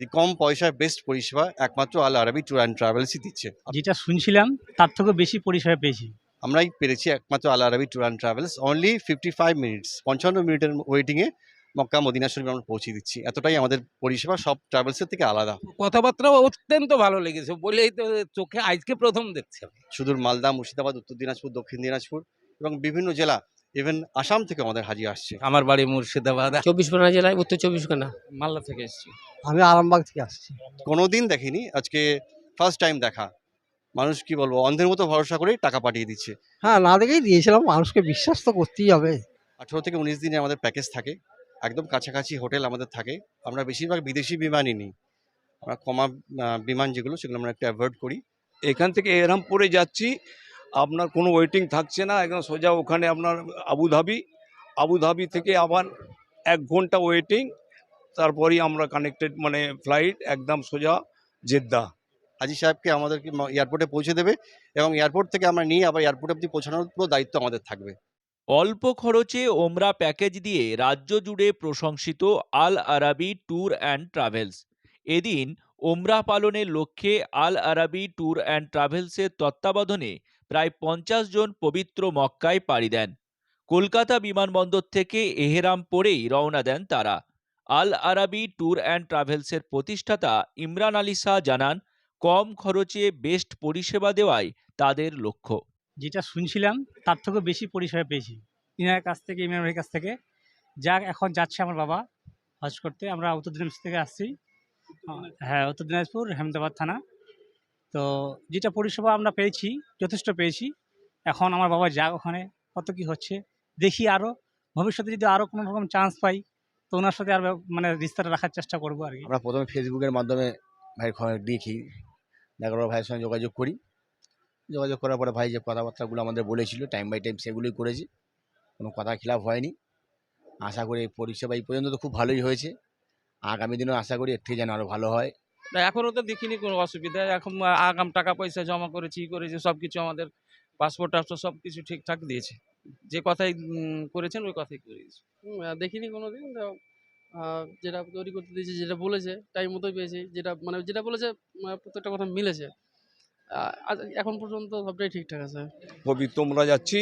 এই কম পয়সায় বেস্ট পরিষেবা একমাত্র আল আরবি ট্যুর অ্যান্ড ট্রাভেলসই দিচ্ছে। যেটা শুনছিলাম তার থেকেও বেশি পরিষেবা পেয়েছি। আমরাই পেরেছি একমাত্র Al Arabi tour and travels only fifty five minutes পঞ্চান্ন মিনিটের ওয়েটিংয়ে মক্কা মদিনা শরীফ আমরা পৌঁছে দিচ্ছি। এতটাই আমাদের পরিষেবা সব ট্রাভেলসের থেকে আলাদা। কথাবার্তা অত্যন্ত ভালো লেগেছে বলেই তো চোখে আজকে প্রথম দেখছি। সুদূর মালদা মুর্শিদাবাদ উত্তর দিনাজপুর দক্ষিণ দিনাজপুর এবং বিভিন্ন জেলা ইভেন আসাম থেকে আমাদের হাজি আসছে। আমার বাড়ি মুর্শিদাবাদ। চব্বিশ পরগনা জেলায় উত্তর চব্বিশ পরগনা? মালদা থেকে এসেছি। আমি আরামবাগ থেকে আসছি। কোনোদিন দেখিনি আজকে ফার্স্ট টাইম দেখা। মানুষ কি বলব অন্ধের মতো ভরসা করে টাকা পাঠিয়ে দিচ্ছে। হ্যাঁ না দেখেই দিয়েছিলাম মানুষকে বিশ্বাস তো করতেই হবে। আঠেরো থেকে উনিশ দিনে আমাদের প্যাকেজ থাকে। একদম কাছাকাছি হোটেল আমাদের থাকে। আমরা বেশিরভাগ বিদেশি বিমানই নিই। আমরা কমা বিমান যেগুলো সেগুলো আমরা একটু অ্যাভয়েড করি। এখান থেকে এরহামপুরে যাচ্ছি। আপনার কোনো ওয়েটিং থাকছে না একদম সোজা ওখানে আপনার আবুধাবি আবুধাবি থেকে আবার এক ঘণ্টা ওয়েটিং তারপরেই আমরা কানেক্টেড মানে ফ্লাইট একদম সোজা জেদ্দা। হাজি সাহেবকে আমাদেরকে এয়ারপোর্টে পৌঁছে দেবে এবং এয়ারপোর্ট থেকে আমরা নিয়ে আবার এয়ারপোর্ট অব্দি পৌঁছানোর পুরো দায়িত্ব আমাদের থাকবে। অল্প খরচে ওমরা প্যাকেজ দিয়ে রাজ্য জুড়ে প্রশংসিত Al Arabi tour and travels এদিন ওমরা পালনের লক্ষ্যে আল আরাবি ট্যুর অ্যান্ড ট্রাভেলসের তত্ত্বাবধানে প্রায় পঞ্চাশ জন পবিত্র মক্কায় পাড়ি দেন। কলকাতা বিমানবন্দর থেকে এহেরাম পরেই রওনা দেন তারা। আল আরাবি ট্যুর অ্যান্ড ট্রাভেলসের প্রতিষ্ঠাতা ইমরান আলী শাহ জানান, কম খরচে বেস্ট পরিষেবা দেওয়াই তাদের লক্ষ্য। যেটা শুনছিলাম, তার থেকেও বেশি পরিষেবা পেয়েছি। ইনার কাছ থেকে, ইমরান ভাইয়ের কাছ থেকে। যা এখন যাচ্ছে আমার বাবা হজ করতে। আমরা উত্তর দিনাজপুর থেকে আসছি। হ্যাঁ উত্তর দিনাজপুর হেমদাবাদ থানা। তো যেটা পরিষেবা আমরা পেয়েছি, যথেষ্ট পেয়েছি। এখন আমার বাবা যাক ওখানে, কত কি হচ্ছে, দেখি আরও ভবিষ্যতে যদি আরও কোনো রকম চান্স পাই, তো ওনার সাথে আর মানে রিস্তাটা রাখার চেষ্টা করব আর কি। আমরা প্রথমে ফেসবুকের মাধ্যমে ভাই দেখি। দেখার ভাইয়ের সঙ্গে যোগাযোগ করি। যোগাযোগ করার পরে ভাই যে কথাবার্তাগুলো আমাদের বলেছিল টাইম বাই টাইম সেগুলোই করেছি। কোনো কথা খিলাফ হয়নি। আশা করি পরিষেবা এই পর্যন্ত তো খুব ভালোই হয়েছে। আগামী দিনেও আশা করি এর থেকে যেন আরও ভালো হয়। না এখনও তো দেখিনি কোনো অসুবিধা। এখন আগাম টাকা পয়সা জমা করেছি ই করেছি সব কিছু আমাদের পাসপোর্ট টাসপোর্ট সব কিছু ঠিকঠাক দিয়েছে। যে কথাই করেছেন ওই কথাই করেছি হুম, আর দেখিনি কোনোদিন। তো আহ, যেটা তৈরি করতে দিয়েছে যেটা বলেছে টাইম মতোই পেয়েছি। যেটা মানে যেটা বলেছে মানে প্রত্যেকটা কথা মিলেছে। এখন পর্যন্ত সবটাই ঠিকঠাক আছে। পবিত্র আমরা যাচ্ছি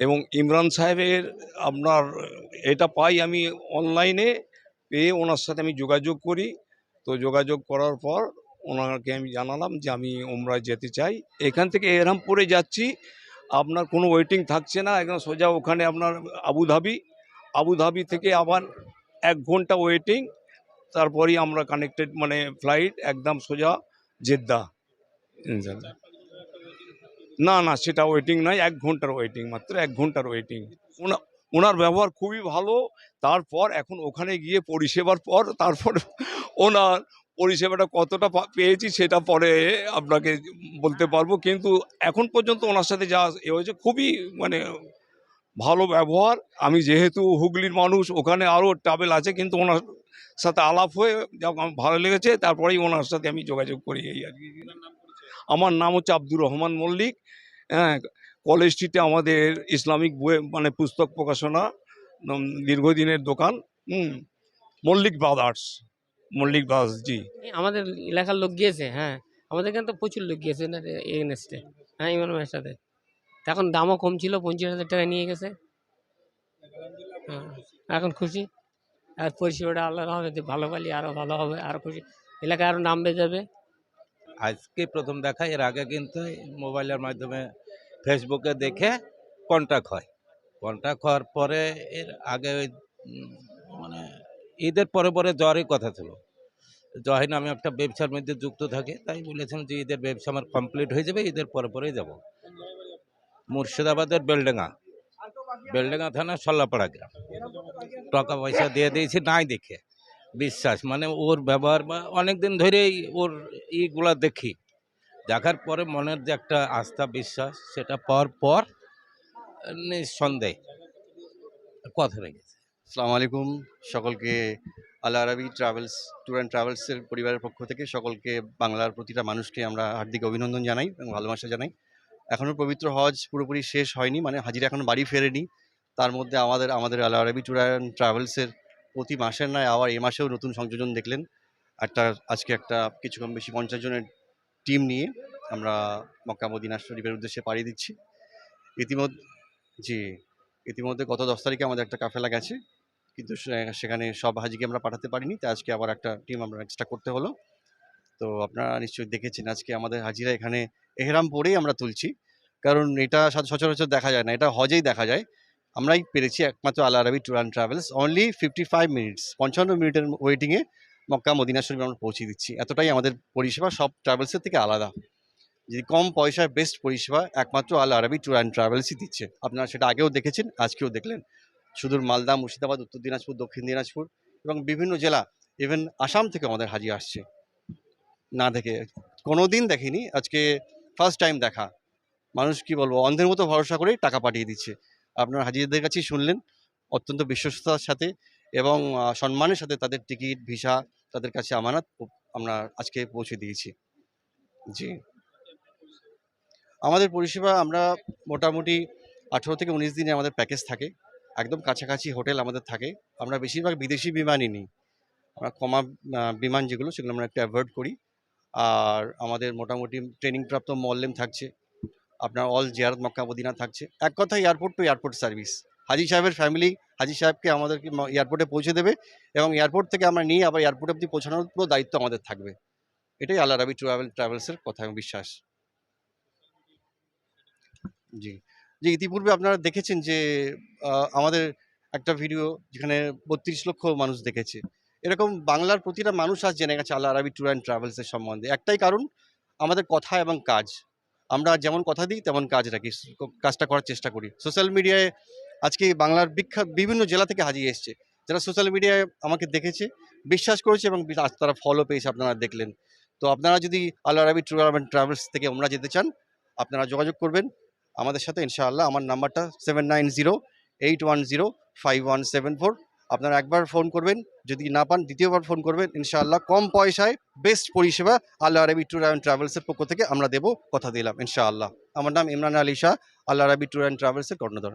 এবং ইমরান সাহেবের আপনার এটা পাই আমি অনলাইনে পেয়ে ওনার সাথে আমি যোগাযোগ করি। তো যোগাযোগ করার পর ওনাকে আমি জানালাম যে আমি ওমরায় যেতে চাই। এখান থেকে এরহামপুরে যাচ্ছি। আপনার কোনো ওয়েটিং থাকছে না। একদম সোজা ওখানে আপনার আবুধাবি। আবুধাবি থেকে আবার এক ঘণ্টা ওয়েটিং তারপরেই আমরা কানেক্টেড মানে ফ্লাইট একদম সোজা জেদ্দা। না না সেটা ওয়েটিং নয়। এক ঘণ্টার ওয়েটিং মাত্র এক ঘণ্টার ওয়েটিং ওনার ব্যবহার খুবই ভালো। তারপর এখন ওখানে গিয়ে পরিষেবার পর তারপর ওনার পরিষেবাটা কতটা পেয়েছি সেটা পরে আপনাকে বলতে পারব। কিন্তু এখন পর্যন্ত ওনার সাথে যা এ হয়েছে খুবই মানে ভালো ব্যবহার। আমি যেহেতু হুগলির মানুষ, ওখানে আরও ট্রাভেল আছে কিন্তু ওনার সাথে আলাপ হয়ে যা ভালো লেগেছে। তারপরেই ওনার সাথে আমি যোগাযোগ করি এই আর কি। আমার নাম হচ্ছে আব্দুর রহমান মল্লিক। হ্যাঁ কলেজ স্ট্রিটে আমাদের ইসলামিক বই মানে পুস্তক প্রকাশনা দীর্ঘদিনের দোকান হুম মল্লিক ব্রাদার্স মল্লিক ব্রাদার্স জি। আমাদের এলাকার লোক গিয়েছে হ্যাঁ। আমাদের এখানে তো প্রচুর লোক গিয়েছে এগেনস্টে হ্যাঁ ইমরান ভাইয়ের সাথে। এখন দামও কম ছিল পঞ্চাশ হাজার টাকা নিয়ে গেছে। হ্যাঁ এখন খুশি? আর পরিষেবাটা আলাদা হবে যে ভালো পালি আরও ভালো হবে আরও খুশি। এলাকায় আরও নাম বেয়ে যাবে আজকে প্রথম দেখা এর আগে কিন্তু মোবাইলের মাধ্যমে ফেসবুকে দেখে কন্ট্যাক্ট হয়। কন্ট্যাক্ট হওয়ার পরে এর আগে ওই মানে ঈদের পরে পরে জ্বরই কথা ছিল। জহিন আমি একটা ব্যবসার মধ্যে যুক্ত থাকি, তাই বলেছিলাম যে ঈদের ব্যবসা আমার কমপ্লিট হয়ে যাবে, ঈদের পরে পরেই যাব। মুর্শিদাবাদের বেলডেঙ্গা বেলডেঙ্গা থানা সল্লাপাড়া গ্রাম। টাকা পয়সা দিয়ে দিয়েছি, নাই দেখে। বিশ্বাস মানে ওর ব্যবহার বা অনেক দিন ধরেই ওর ইগুলা দেখি। দেখার পরে মনের যে একটা আস্থা, বিশ্বাস, সেটা পাওয়ার পর নিঃসন্দেহ কথা রেখেছে আসসালামু আলাইকুম সকলকে। আল আরবি ট্রাভেলস, ট্যুর অ্যান্ড ট্রাভেলসের পরিবারের পক্ষ থেকে সকলকে, বাংলার প্রতিটা মানুষকে আমরা হার্দিক অভিনন্দন জানাই এবং ভালোবাসা জানাই। এখনও পবিত্র হজ পুরোপুরি শেষ হয়নি মানে হাজিরা এখনও বাড়ি ফেরেনি। তার মধ্যে আমাদের আমাদের আল আরবি ট্যুর অ্যান্ড ট্রাভেলসের প্রতি মাসের নয় আবার এ মাসেও নতুন সংযোজন দেখলেন। একটা, আজকে একটা কিছু কম বেশি পঞ্চাশ জনের টিম নিয়ে আমরা মক্কা মদিনা শরীফের উদ্দেশ্যে পাড়ি দিচ্ছি। ইতিমধ্যে, জি, ইতিমধ্যে গত দশ তারিখে আমাদের একটা কাফেলা গেছে। কিন্তু সেখানে সব হাজিকে আমরা পাঠাতে পারিনি। তাই আজকে আবার একটা টিম আমরা এক্সট্রা করতে হলো। তো আপনারা নিশ্চয়ই দেখেছেন আজকে আমাদের হাজিরা এখানে এহরাম পরেই আমরা তুলছি। কারণ এটা সচ- সচরাচর দেখা যায় না। এটা হজেই দেখা যায়। আমরাই পেরেছি একমাত্র Al Arabi tour and travels. Only fifty five minutes পঞ্চান্ন মিনিটের ওয়েটিংয়ে মক্কা, মদিনা শরীফ আমরা পৌঁছে দিচ্ছি। এতটাই আমাদের পরিষেবা, সব ট্রাভেলসের থেকে আলাদা। যদি কম পয়সায় বেস্ট পরিষেবা, একমাত্র আল আরবি ট্যুর অ্যান্ড ট্রাভেলসই দিচ্ছে। আপনারা সেটা আগেও দেখেছেন, আজকেও দেখলেন। সুদূর মালদা, মুর্শিদাবাদ, উত্তর দিনাজপুর, দক্ষিণ দিনাজপুর এবং বিভিন্ন জেলা ইভেন আসাম থেকে আমাদের হাজি আসছে। না দেখে কোনো দিন দেখিনি। আজকে ফার্স্ট টাইম দেখা। মানুষ কি বলব, অন্ধের মতো ভরসা করেই টাকা পাঠিয়ে দিচ্ছে। আপনার হাজিদের কাছেই শুনলেন, অত্যন্ত বিশ্বস্ততার সাথে এবং সম্মানের সাথে তাদের টিকিট ভিসা তাদের কাছে আমানত আমরা আজকে পৌঁছে দিয়েছি। জি। আমাদের পরিষেবা আমরা মোটামুটি আঠেরো থেকে উনিশ দিনে আমাদের প্যাকেজ থাকে। একদম কাছাকাছি হোটেল আমাদের থাকে। আমরা বেশিরভাগ বিদেশি বিমানই নিই। আমরা কমা বিমান যেগুলো সেগুলো আমরা একটু অ্যাভয়েড করি। আর আমাদের মোটামুটি ট্রেনিং প্রাপ্ত মল্লেম থাকছে। আপনার অল জিয়ারত মক্কা মদিনা থাকছে। এক কথা এয়ারপোর্ট টু এয়ারপোর্ট সার্ভিস। হাজি সাহেবের ফ্যামিলি হাজি সাহেবকে আমাদেরকে এয়ারপোর্টে পৌঁছে দেবে এবং এয়ারপোর্ট থেকে আমরা নিয়ে আবার এয়ারপোর্ট অব্দি পৌঁছানোর পুরো দায়িত্ব আমাদের থাকবে। এটাই আল্লাহ রাবি ট্রাভেল ট্রাভেলসের কথা এবং বিশ্বাস। জি। যে ইতিপূর্বে আপনারা দেখেছেন যে আমাদের একটা ভিডিও যেখানে বত্রিশ লক্ষ মানুষ দেখেছে। এরকম বাংলার প্রতিটা মানুষ আজ জেনে গেছে আল্লাহ আরবি ট্যুর অ্যান্ড ট্রাভেলসের সম্বন্ধে। একটাই কারণ, আমাদের কথা এবং কাজ। আমরা যেমন কথা দিই, তেমন কাজ রাখি। কাজটা করার চেষ্টা করি। সোশ্যাল মিডিয়ায় আজকে বাংলার বিখ্যাত বিভিন্ন জেলা থেকে হাজিয়ে এসছে। যারা সোশ্যাল মিডিয়ায় আমাকে দেখেছে, বিশ্বাস করেছে এবং আজ তারা ফলো পেয়েছে, আপনারা দেখলেন। তো আপনারা যদি আল্লাহ আরবি ট্যুর অ্যান্ড ট্রাভেলস থেকে আমরা যেতে চান, আপনারা যোগাযোগ করবেন। আমাদের সাথে ইনশাআল্লাহ আমার নাম্বারটা seven nine zero eight one zero five one seven four আপনারা একবার ফোন করবেন, যদি না পান দ্বিতীয়বার ফোন করবেন, ইনশাআল্লাহ কম পয়সায় বেস্ট পরিষেবা আল্লাহ আরবি ট্যুর অ্যান্ড ট্রাভেলসের পক্ষ থেকে আমরা দেবো, কথা দিলাম, ইনশাআল্লাহ। আমার নাম ইমরান আলী শাহ আল্লাহ আরবি ট্যুর অ্যান্ড ট্রাভেলসের কর্ণধর।